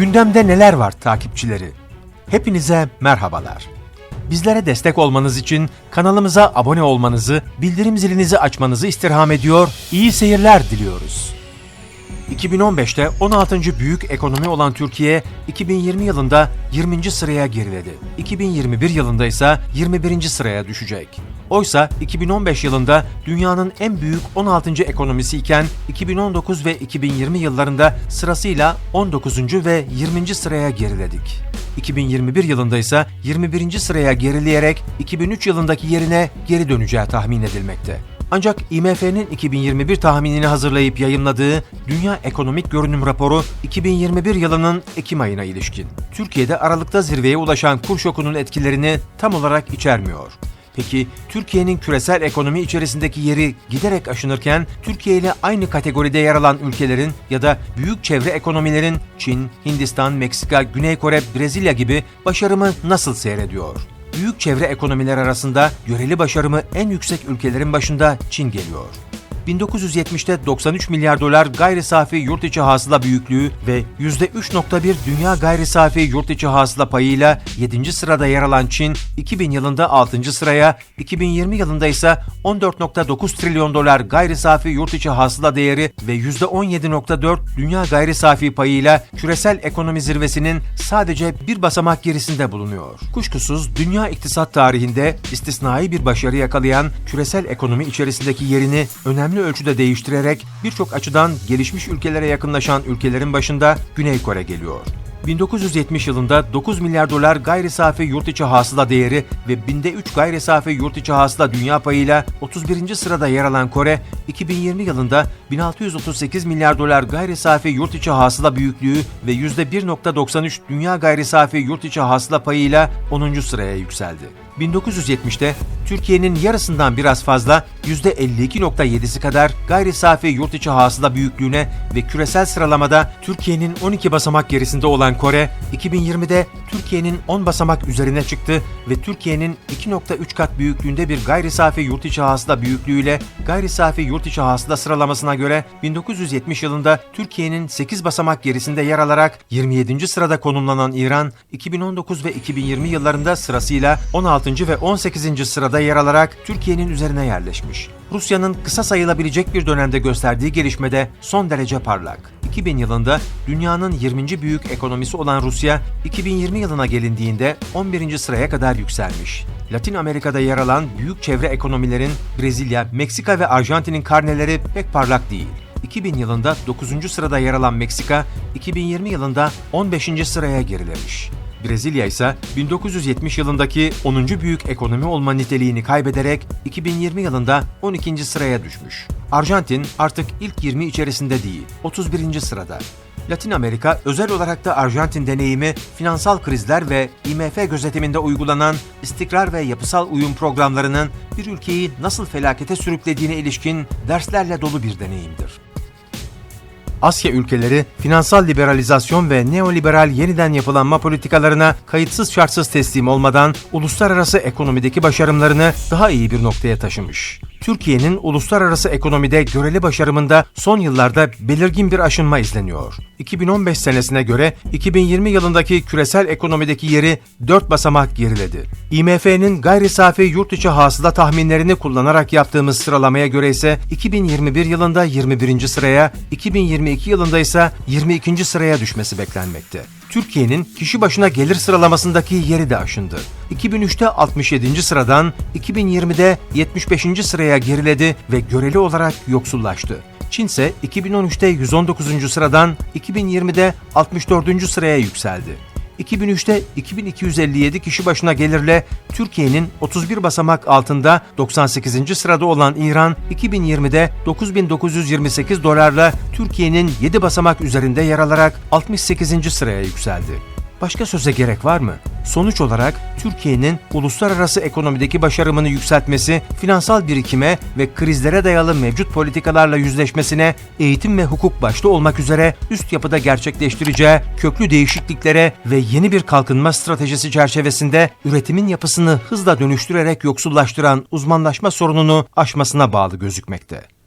Gündemde neler var takipçileri? Hepinize merhabalar. Bizlere destek olmanız için kanalımıza abone olmanızı, bildirim zilinizi açmanızı istirham ediyor, iyi seyirler diliyoruz. 2015'te 16. büyük ekonomi olan Türkiye, 2020 yılında 20. sıraya geriledi. 2021 yılında ise 21. sıraya düşecek. Oysa 2015 yılında dünyanın en büyük 16. ekonomisi iken 2019 ve 2020 yıllarında sırasıyla 19. ve 20. sıraya geriledik. 2021 yılında ise 21. sıraya gerileyerek 2003 yılındaki yerine geri döneceği tahmin edilmekte. Ancak IMF'nin 2021 tahminini hazırlayıp yayımladığı Dünya Ekonomik Görünüm Raporu 2021 yılının Ekim ayına ilişkin. Türkiye'de Aralık'ta zirveye ulaşan kur şokunun etkilerini tam olarak içermiyor. Peki Türkiye'nin küresel ekonomi içerisindeki yeri giderek aşınırken Türkiye ile aynı kategoride yer alan ülkelerin ya da büyük çevre ekonomilerin Çin, Hindistan, Meksika, Güney Kore, Brezilya gibi başarımı nasıl seyrediyor? Büyük çevre ekonomiler arasında göreli başarımı en yüksek ülkelerin başında Çin geliyor. 1970'te 93 milyar dolar gayri safi yurt içi hasıla büyüklüğü ve %3.1 dünya gayri safi yurt içi hasıla payıyla 7. sırada yer alan Çin, 2000 yılında 6. sıraya, 2020 yılında ise 14.9 trilyon dolar gayri safi yurt içi hasıla değeri ve %17.4 dünya gayri safi payıyla küresel ekonomi zirvesinin sadece bir basamak gerisinde bulunuyor. Kuşkusuz dünya iktisat tarihinde istisnai bir başarı yakalayan küresel ekonomi içerisindeki yerini önemli ölçüde değiştirerek birçok açıdan gelişmiş ülkelere yakınlaşan ülkelerin başında Güney Kore geliyor. 1970 yılında 9 milyar dolar gayri safi yurt içi hasıla değeri ve binde 3 gayri safi yurt içi hasıla dünya payıyla 31. sırada yer alan Kore, 2020 yılında 1638 milyar dolar gayri safi yurt içi hasıla büyüklüğü ve %1.93 dünya gayri safi yurt içi hasıla payıyla 10. sıraya yükseldi. 1970'te Türkiye'nin yarısından biraz fazla %52.7'si kadar gayri safi yurt içi hasıla büyüklüğüne ve küresel sıralamada Türkiye'nin 12 basamak gerisinde olan Kore, 2020'de Türkiye'nin 10 basamak üzerine çıktı ve Türkiye'nin 2.3 kat büyüklüğünde bir gayri safi yurt içi hasıla büyüklüğüyle gayri safi yurt içi hasıla sıralamasına göre 1970 yılında Türkiye'nin 8 basamak gerisinde yer alarak 27. sırada konumlanan İran, 2019 ve 2020 yıllarında sırasıyla 16. ve 18. sırada yer alarak Türkiye'nin üzerine yerleşmiş. Rusya'nın kısa sayılabilecek bir dönemde gösterdiği gelişmede son derece parlak. 2000 yılında dünyanın 20. büyük ekonomisi olan Rusya, 2020 yılına gelindiğinde 11. sıraya kadar yükselmiş. Latin Amerika'da yer alan büyük çevre ekonomilerin Brezilya, Meksika ve Arjantin'in karneleri pek parlak değil. 2000 yılında 9. sırada yer alan Meksika, 2020 yılında 15. sıraya gerilemiş. Brezilya ise 1970 yılındaki 10. büyük ekonomi olma niteliğini kaybederek 2020 yılında 12. sıraya düşmüş. Arjantin artık ilk 20 içerisinde değil, 31. sırada. Latin Amerika, özel olarak da Arjantin deneyimi, finansal krizler ve IMF gözetiminde uygulanan istikrar ve yapısal uyum programlarının bir ülkeyi nasıl felakete sürüklediğine ilişkin derslerle dolu bir deneyimdir. Asya ülkeleri finansal liberalizasyon ve neoliberal yeniden yapılanma politikalarına kayıtsız şartsız teslim olmadan uluslararası ekonomideki başarımlarını daha iyi bir noktaya taşımış. Türkiye'nin uluslararası ekonomide göreli başarımında son yıllarda belirgin bir aşınma izleniyor. 2015 senesine göre 2020 yılındaki küresel ekonomideki yeri 4 basamak geriledi. IMF'nin gayri safi yurt içi hasıla tahminlerini kullanarak yaptığımız sıralamaya göre ise 2021 yılında 21. sıraya, 2022 yılında ise 22. sıraya düşmesi beklenmekte. Türkiye'nin kişi başına gelir sıralamasındaki yeri de aşındı. 2003'te 67. sıradan 2020'de 75. sıraya geriledi ve göreli olarak yoksullaştı. Çin ise 2013'te 119. sıradan 2020'de 64. sıraya yükseldi. 2003'te 2257 kişi başına gelirle Türkiye'nin 31 basamak altında 98. sırada olan İran 2020'de 9928 dolarla Türkiye'nin 7 basamak üzerinde yer alarak 68. sıraya yükseldi. Başka söze gerek var mı? Sonuç olarak Türkiye'nin uluslararası ekonomideki başarımını yükseltmesi, finansal birikime ve krizlere dayalı mevcut politikalarla yüzleşmesine, eğitim ve hukuk başta olmak üzere üst yapıda gerçekleştireceği köklü değişikliklere ve yeni bir kalkınma stratejisi çerçevesinde üretimin yapısını hızla dönüştürerek yoksullaştıran uzmanlaşma sorununu aşmasına bağlı gözükmekte.